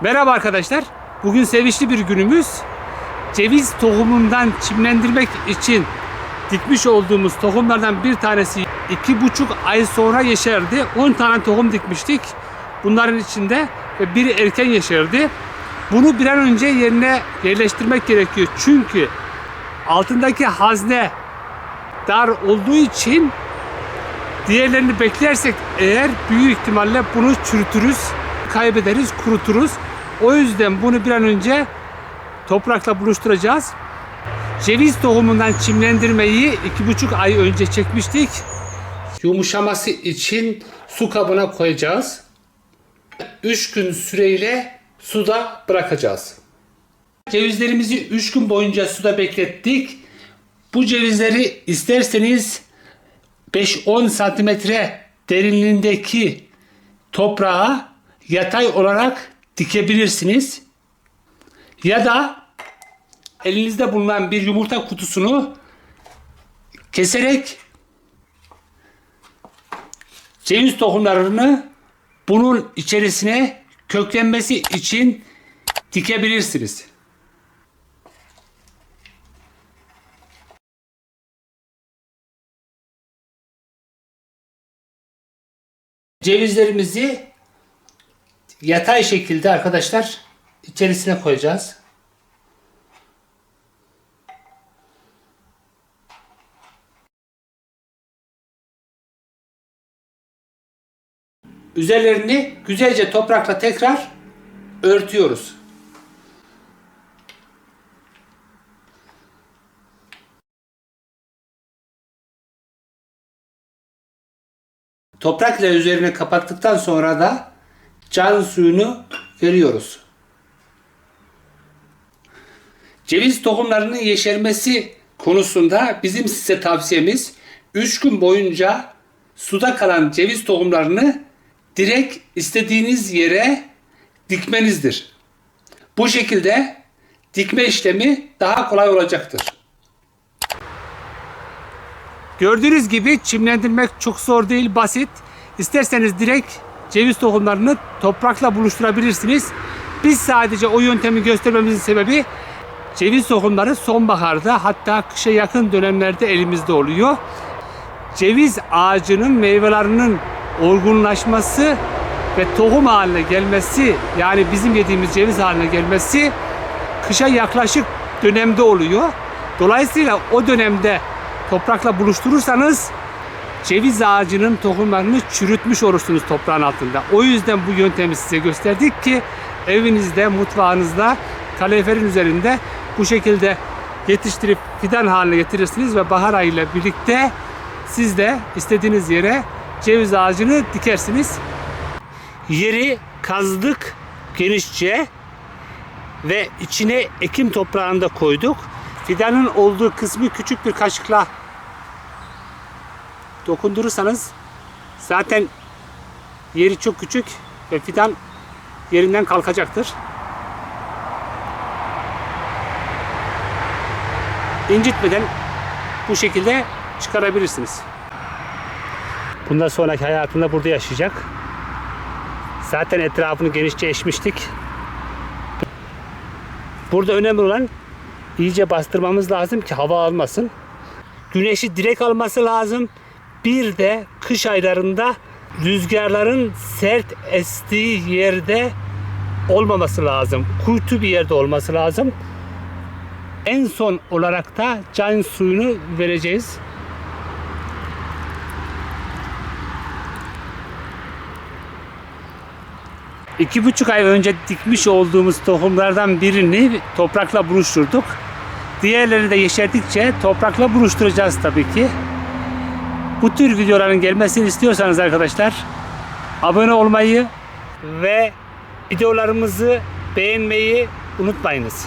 Merhaba arkadaşlar. Bugün sevinçli bir günümüz. Ceviz tohumundan çimlendirmek için dikmiş olduğumuz tohumlardan bir tanesi iki buçuk ay sonra yeşerdi. 10 tane tohum dikmiştik. Bunların içinde biri erken yeşerdi. Bunu bir an önce yerine yerleştirmek gerekiyor. Çünkü altındaki hazne dar olduğu için diğerlerini beklersek eğer büyük ihtimalle bunu çürütürüz, kaybederiz, kuruturuz. O yüzden bunu bir an önce toprakla buluşturacağız. Ceviz tohumundan çimlendirmeyi iki buçuk ay önce çekmiştik. Yumuşaması için su kabına koyacağız. 3 gün süreyle suda bırakacağız. Cevizlerimizi 3 gün boyunca suda beklettik. Bu cevizleri isterseniz 5-10 santimetre derinliğindeki toprağa yatay olarak dikebilirsiniz. Ya da elinizde bulunan bir yumurta kutusunu keserek ceviz tohumlarını bunun içerisine köklenmesi için dikebilirsiniz. Cevizlerimizi yatay şekilde arkadaşlar içerisine koyacağız. Üzerlerini güzelce toprakla tekrar örtüyoruz. Toprakla üzerine kapattıktan sonra da can suyunu veriyoruz. Ceviz tohumlarının yeşermesi konusunda bizim size tavsiyemiz 3 gün boyunca suda kalan ceviz tohumlarını direkt istediğiniz yere dikmenizdir. Bu şekilde dikme işlemi daha kolay olacaktır. Gördüğünüz gibi çimlendirmek çok zor değil, basit. İsterseniz direkt ceviz tohumlarını toprakla buluşturabilirsiniz. Biz sadece o yöntemi göstermemizin sebebi ceviz tohumları sonbaharda hatta kışa yakın dönemlerde elimizde oluyor. Ceviz ağacının meyvelerinin olgunlaşması ve tohum haline gelmesi yani bizim yediğimiz ceviz haline gelmesi kışa yaklaşık dönemde oluyor. Dolayısıyla o dönemde toprakla buluşturursanız ceviz ağacının tohumlarını çürütmüş olursunuz toprağın altında. O yüzden bu yöntemi size gösterdik ki evinizde, mutfağınızda, kaloriferin üzerinde bu şekilde yetiştirip fidan haline getirirsiniz ve bahar ayıyla birlikte siz de istediğiniz yere ceviz ağacını dikersiniz. Yeri kazdık genişçe ve içine ekim toprağını da koyduk. Fidanın olduğu kısmı küçük bir kaşıkla dokundurursanız zaten yeri çok küçük ve fidan yerinden kalkacaktır. incitmeden bu şekilde çıkarabilirsiniz. Bundan sonraki hayatında burada yaşayacak. Zaten etrafını genişçe eşmiştik. Burada önemli olan iyice bastırmamız lazım ki hava almasın. Güneşi direkt alması lazım. Bir de kış aylarında rüzgarların sert estiği yerde olmaması lazım. Kuytu bir yerde olması lazım. En son olarak da can suyunu vereceğiz. İki buçuk ay önce dikmiş olduğumuz tohumlardan birini toprakla buluşturduk. Diğerleri de yeşerdikçe toprakla buluşturacağız tabii ki. Bu tür videoların gelmesini istiyorsanız arkadaşlar abone olmayı ve videolarımızı beğenmeyi unutmayınız.